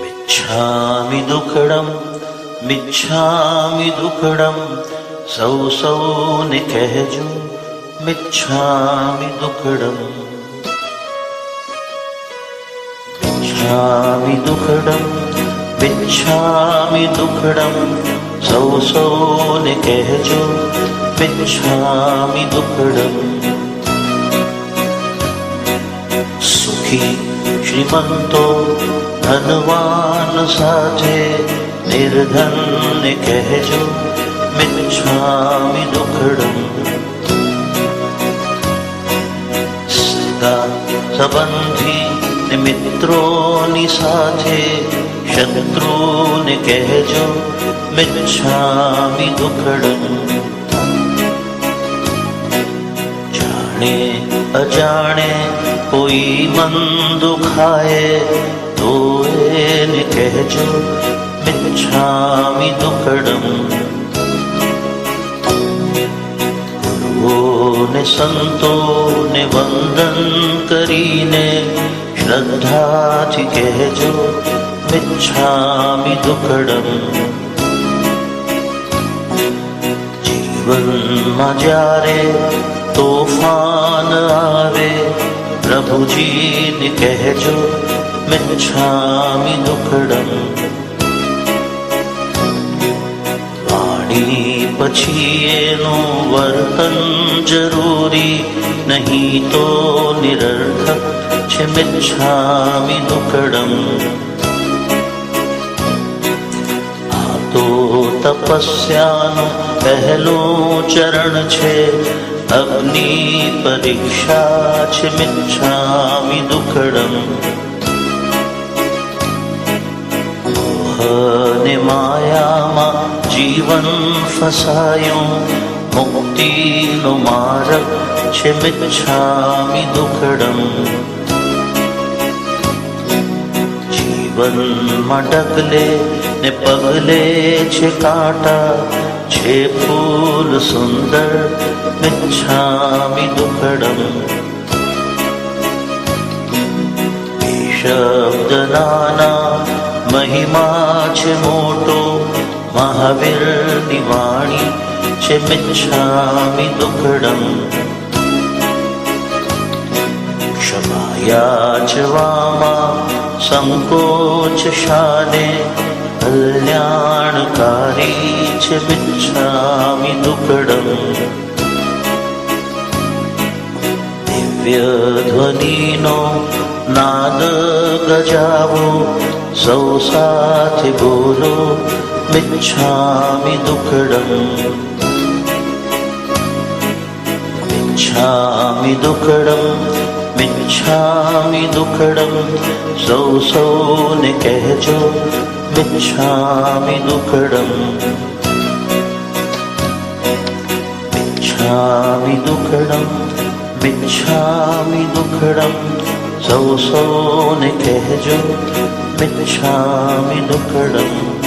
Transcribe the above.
मिच्छामि दुखडं सौ सौ निकहजु मिच्छामि दुःखडम् मिच्छामि दुखडं मिच्छामि दुखडं सौ सौ सोने कहजो दुखडं। सुखी श्रीमन्तो ધનવાન સાથે નિર્ધનને કહેજો મિચ્છામિ દુઃખડમ સગા સંબંધી મિત્રોની સાથે શત્રુને કહેજો મિચ્છામિ દુઃખડમ જાણે અજાણે કોઈ મન દુખાય એને કહેજો મિચ્છામિ દુઃખડમ. ગુરુઓને, સંતોને વંદન કરીને શ્રદ્ધાથી કહેજો મિચ્છામિ દુઃખડમ. જીવનમાં જ્યારે તોફાન આવે, પ્રભુજીને કહેજો મિચ્છામિ દુઃખડમ વાણી પછી એનું વર્તન જરૂરી નહીં તો નિરર્થક છે મિચ્છામિ દુઃખડમ આ તો તપસ્યાનું પહેલું ચરણ છે અગ્નિ પરીક્ષા છે મિચ્છામિ દુઃખડમ મોહને માયામાં જીવન ફસાયું મુક્તિનો માર્ગ છે મિચ્છામી દુઃખડમ જીવનમાં ડગલે ને પગલે છે કાંટા છે ફૂલ સુંદર મિચ્છામી દુઃખડમ શબ્દ નાના महिमा च मोटो महावीरनिवाणी च मिच्छामि दुघडम् क्षमाया च वामा सङ्कोचादे कल्याणकारी च मिच्छामि दुघम् दिव्यध्वदिनो नानक जावो सौ साथि बोलो मिच्छामि दुःखडम् मिच्छामि दुःखडम् मिच्छामि दुःखडम् सौ सौने दुखडं मिच्छामि दुःखडम् मिच्छामि दुःखडम् मिच्छामि दुःखडम् ज्युकड